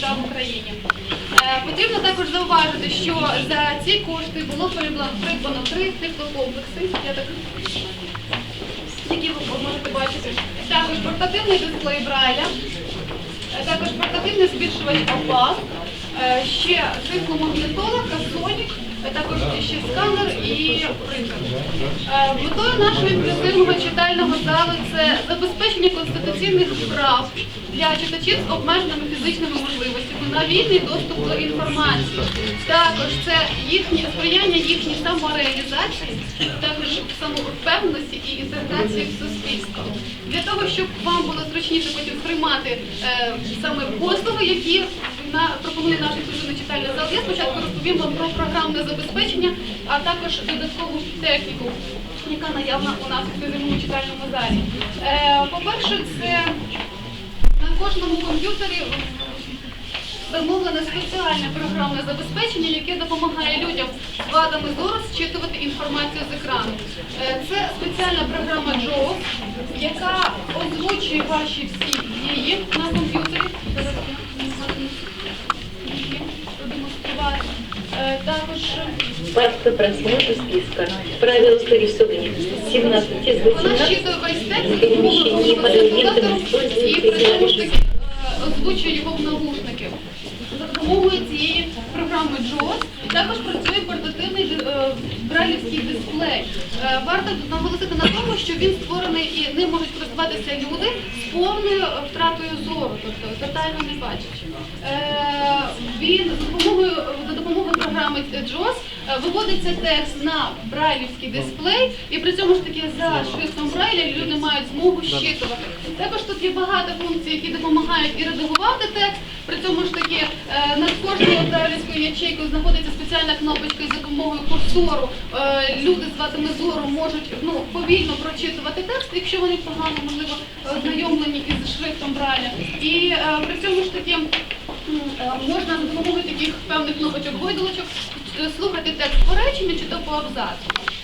та в Україні. Е, Потрібно також зауважити, що за ці кошти було придбано три теплокомплекси, Я так які ви можете бачити. Також портативний дисплей Брайля, е, також портативний збільшувач ОПА, е, ще тифломагнітола, касонік, е, також ще сканер і принтер. Е, Метою нашого інклюзивного читального залу це забезпечення конституційних прав для читачів з обмеженими фізичними можливостями на вільний доступ до інформації. Також це їхнє сприяння їхній самореалізації, також самовпевненості і інтеграції в суспільство. Для того, щоб вам було зручніше потім сприймати е, саме послуги, які на, пропонує наш інклюзивний читальний зал, я спочатку розповім вам про програмне забезпечення, а також додаткову техніку, яка наявна у нас в інклюзивному читальному залі. Е, по-перше, це на кожному комп'ютері замовлене спеціальне програмне забезпечення, яке допомагає людям з вадами зору зчитувати інформацію з екрану. Е, Це спеціальна програма JAWS, яка озвучує ваші всі дії на комп'ютері. Весь текст і допомогою класифікатору і при цьому ж таки е, озвучує його в навушники. За допомогою цієї програми JAWS також працює портативний е, брайлівський дисплей. Е, Варто наголосити на тому, що він створений і ним можуть користуватися люди з повною втратою зору, тобто тотально не бачачи. Е, Він за допомогою за допомогою програми е, виводиться текст на брайлівський дисплей, і при цьому ж таки за шрифтом Брайля люди мають змогу щитувати. Також тут є багато функцій, які допомагають і редагувати текст. При цьому ж таки е, над кожною брайлівською ячейкою знаходиться спеціальна кнопочка за допомогою курсору. е, Люди з вадами зору можуть ну, повільно прочитувати текст, якщо вони погано можливо ознайомлені із шрифтом Брайля. І е, при цьому ж таки е, можна за допомогою таких певних кнопочок гойдолочок е, слухати текст поречення чи то по абзацу.